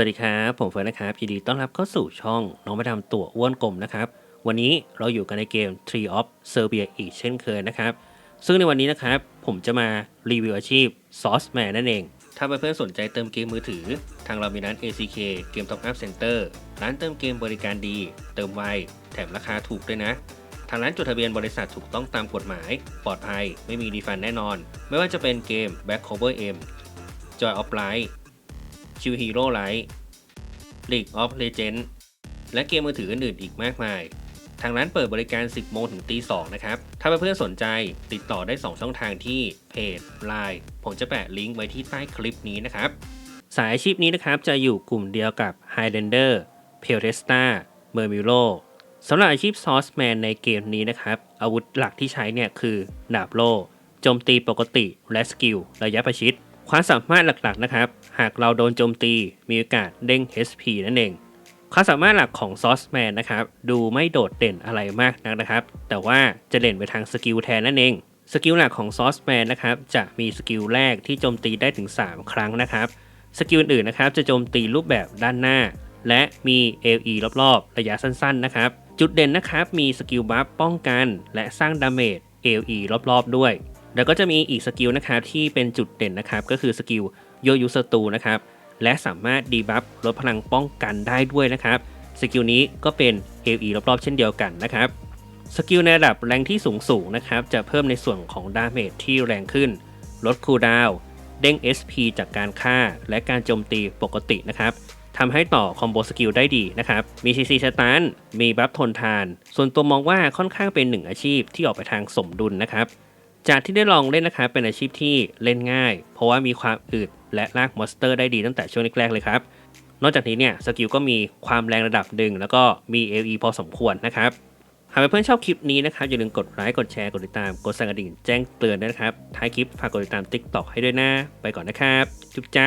สวัสดีครับ ผมเฟิร์นนะครับยินดีต้อนรับเข้าสู่ช่องน้องมาดามตัวอ้วนกลมนะครับ วันนี้เราอยู่กันในเกม Tree of Serbia อีกเช่นเคยนะครับ ซึ่งในวันนี้นะครับ ผมจะมารีวิวอาชีพ Sauce Man นั่นเอง ถ้าเพื่อนๆสนใจเติมเกมมือถือ ทางเรามีร้าน ACK เกม Top Up Center ร้านเติมเกมบริการดี เติมไว แถมราคาถูกด้วยนะ ทางร้านจดทะเบียนบริษัทถูกต้องตามกฎหมาย ปลอดภัย ไม่มีดีฟันแน่นอน ไม่ว่าจะเป็นเกม Back Cover M Joy of Light ชิวฮีโร่ไลท์ League of Legends และเกมมือถืออื่นๆอีกมากมาย ทางร้านเปิดบริการ 10 โมงถึงตี 2 นะครับ ถ้าเพื่อนๆสนใจติดต่อได้ 2 ช่องทางที่เพจ Line ผมจะแปะลิงก์ไว้ที่ใต้คลิปนี้นะครับ สายอาชีพนี้นะครับ จะอยู่กลุ่มเดียวกับ Highlander p e l t e s t a m e r m i l o สำหรับอาชีพ Sauce Man ในเกมนี้นะครับ อาวุธหลักที่ใช้เนี่ยคือดาบโล่โจมตีปกติและสกิลระยะประชิด ความสามารถหลักๆนะครับ หากเราโดนโจมตีมีโอกาสเด้ง HP นั่นเอง ความสามารถหลักของ Sauce Man นะครับ ดูไม่โดดเด่นอะไรมากนักนะครับ แต่ว่าจะเด่นไปทางสกิลแทนนั่นเอง สกิลหลักของ Sauce Man นะครับ จะมีสกิลแรกที่โจมตีได้ถึง 3 ครั้งนะครับ สกิลอื่นๆนะครับ จะโจมตีรูปแบบด้านหน้า และมี AE รอบๆ ระยะสั้นๆนะครับ จุดเด่นนะครับ มีสกิลบัฟป้องกัน และสร้างดาเมจ AE รอบๆ ด้วย แล้วก็จะมีอีกสกิลนะครับที่เป็นจุดเด่นนะครับ ก็คือสกิลโยยุสตูนะครับ และสามารถดีบัฟลดพลังป้องกันได้ด้วยนะครับสกิลนี้ก็เป็น AE รอบๆเช่นเดียวกันนะครับสกิลในระดับแรงที่สูงสูงนะครับ จะเพิ่มในส่วนของดาเมจที่แรงขึ้น ลดคูลดาวเด้ง SP จากการฆ่าและการโจมตีปกตินะครับทำให้ต่อคอมโบสกิลได้ดีนะครับ มี CC สตันมีบัฟทนทาน ส่วนตัวมองว่าค่อนข้างเป็นหนึ่งอาชีพที่ออกไปทางสมดุลนะครับ จากที่ได้ลองเล่นนะครับเป็นอาชีพที่เล่นง่าย เพราะว่ามีความอึดและลากมอนสเตอร์ได้ดีตั้งแต่ช่วงแรกๆเลยครับ นอกจากนี้เนี่ยสกิลก็มีความแรงระดับหนึ่งแล้วก็มี AE พอสมควรนะครับหากเพื่อนชอบคลิปนี้นะครับอย่าลืมกดไลค์กดแชร์กดติดตามกดสั่นกระดิ่งแจ้งเตือนด้วยนะครับท้ายคลิปฝากกดติดตาม TikTok ให้ด้วยนะ ไปก่อนนะครับจุ๊บจ้า